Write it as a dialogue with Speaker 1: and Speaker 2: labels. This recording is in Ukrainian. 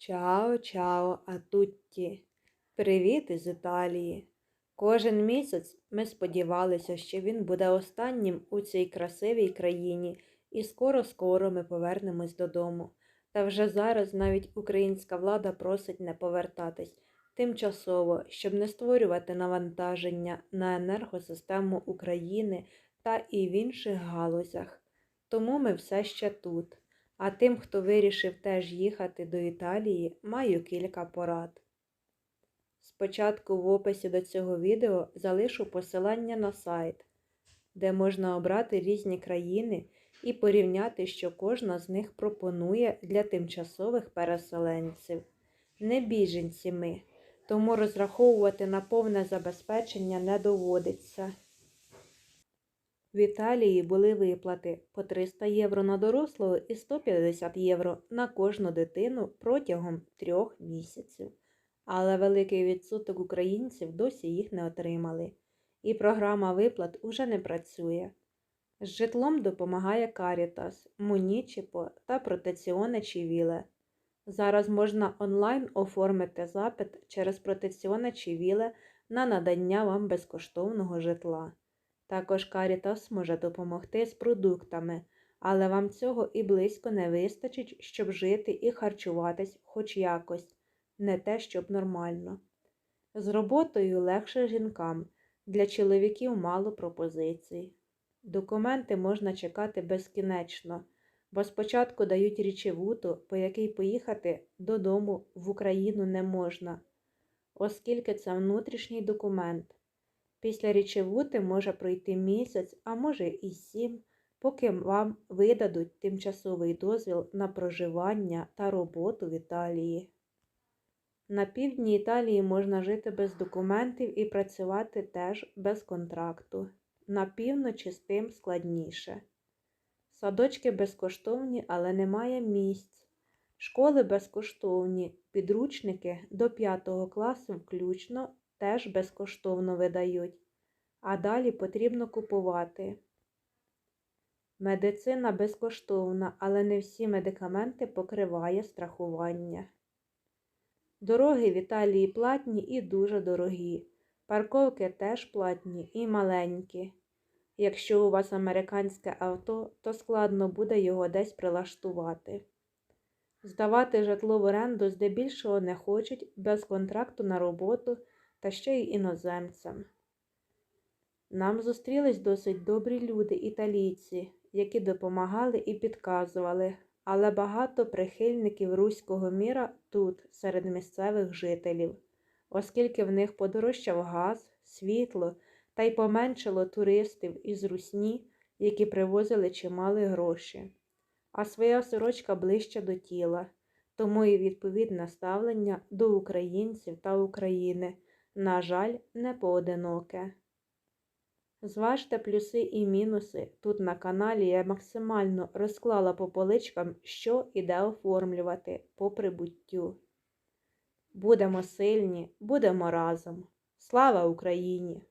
Speaker 1: Чао, чао, а тутті. Привіт із Італії. Кожен місяць ми сподівалися, що він буде останнім у цій красивій країні, і скоро-скоро ми повернемось додому. Та вже зараз навіть українська влада просить не повертатись тимчасово, щоб не створювати навантаження на енергосистему України та і в інших галузях. Тому ми все ще тут. А тим, хто вирішив теж їхати до Італії, маю кілька порад. Спочатку в описі до цього відео залишу посилання на сайт, де можна обрати різні країни і порівняти, що кожна з них пропонує для тимчасових переселенців. Не біженці ми, тому розраховувати на повне забезпечення не доводиться. В Італії були виплати по 300 євро на дорослого і 150 євро на кожну дитину протягом трьох місяців. Але великий відсоток українців досі їх не отримали, і програма виплат уже не працює. З житлом допомагає Карітас, Мунічіпо та Протеціоне Чівіле. Зараз можна онлайн оформити запит через Протеціоне Чівіле на надання вам безкоштовного житла. Також Карітас може допомогти з продуктами, але вам цього і близько не вистачить, щоб жити і харчуватись хоч якось, не те, щоб нормально. З роботою легше жінкам, для чоловіків мало пропозицій. Документи можна чекати безкінечно, бо спочатку дають річевуту, по якій поїхати додому в Україну не можна, оскільки це внутрішній документ. Після річевути може пройти місяць, а може і сім, поки вам видадуть тимчасовий дозвіл на проживання та роботу в Італії. На півдні Італії можна жити без документів і працювати теж без контракту. На півночі з тим складніше. Садочки безкоштовні, але немає місць. Школи безкоштовні, підручники до 5 класу включно теж безкоштовно видають, а далі потрібно купувати. Медицина безкоштовна, але не всі медикаменти покриває страхування. Дороги в Італії платні і дуже дорогі. Парковки теж платні і маленькі. Якщо у вас американське авто, то складно буде його десь прилаштувати. Здавати житло в оренду здебільшого не хочуть без контракту на роботу та ще й іноземцям. Нам зустрілись досить добрі люди, італійці, які допомагали і підказували, але багато прихильників руського міра тут, серед місцевих жителів, оскільки в них подорожчав газ, світло та й поменшало туристів із русні, які привозили чимали гроші. А своя сорочка ближче до тіла, тому і відповідне ставлення до українців та України на жаль, не поодиноке. Зважте плюси і мінуси. Тут на каналі я максимально розклала по поличкам, що і де оформлювати по прибуттю. Будемо сильні, будемо разом. Слава Україні!